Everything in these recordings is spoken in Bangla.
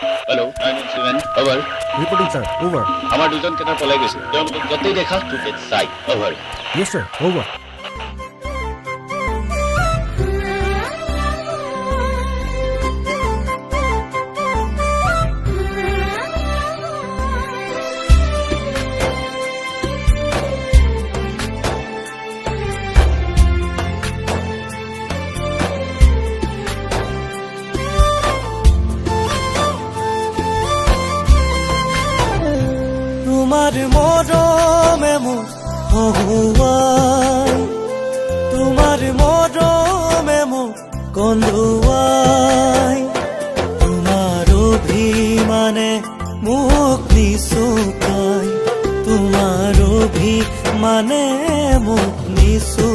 Hello' nine one seven over reporting sir over আমাৰ দুজন কেইটা পলাই গৈছে তেওঁলোকক য'তেই দেখা তোকে চাই অভাৰ য়েছ ছাৰ অ'ভাৰ তোমার মরমে মোর হহুয়াই তোমার মরমে মোর কন্দুয়াই তোমার অভিমানে মোক নিচুকাই তোমার অভিমানে মোক নিচুকাই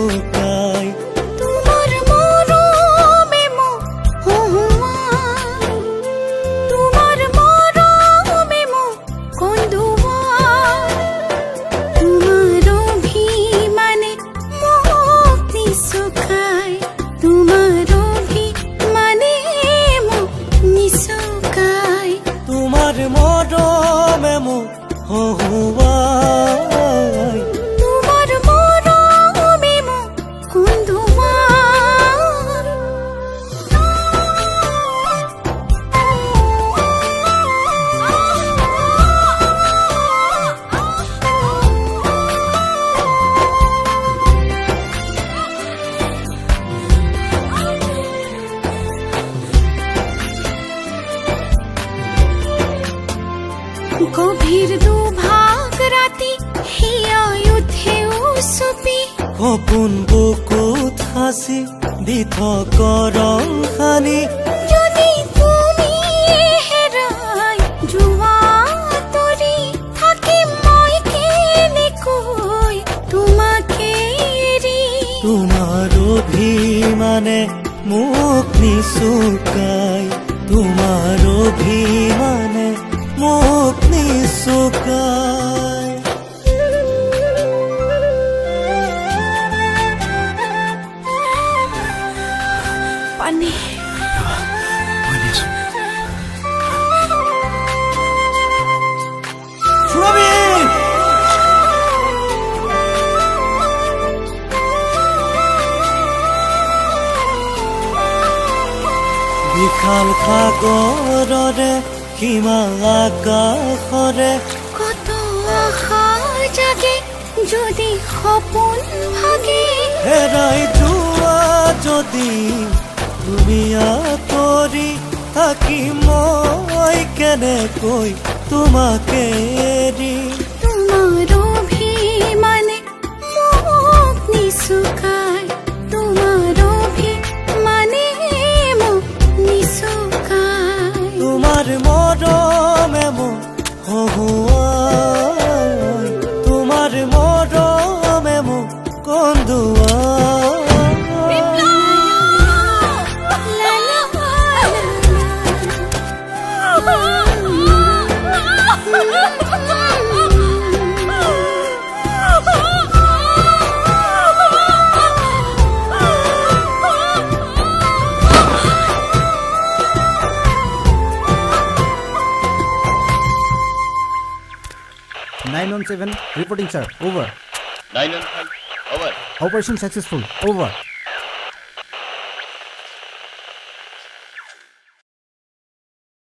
গভীর দুভাগ রাতি হিয়ায় উঠে উসুপি। সপোন বুকুত সাঁচি দি থ কৰং সানি যদি তুমি হেৰাই যোৱা তৰি থাকিম মই কেনেকৈ তোমাকে এৰি তোমাৰ অভিমানে মোক নিচুকাই তোমাৰ সুৰভি বিশাল সাগৰৰে সীমা আকাশৰে কত আশা জাগে যদি সপোন ভাগে। হেৰাই যোৱা যদি তুমি আঁতৰি থাকি মই কেনেকৈ তোমাকে এৰি? তোমার অভিমানে মোক নিচুকাই তোমার অভিমানে মোক নিচুকাই তোমাৰ মৰমে মোক হহুৱাই তোমাৰ মৰমে মোক কন্দুৱাই nine one seven reporting sir over. Nine one over. Operation successful over.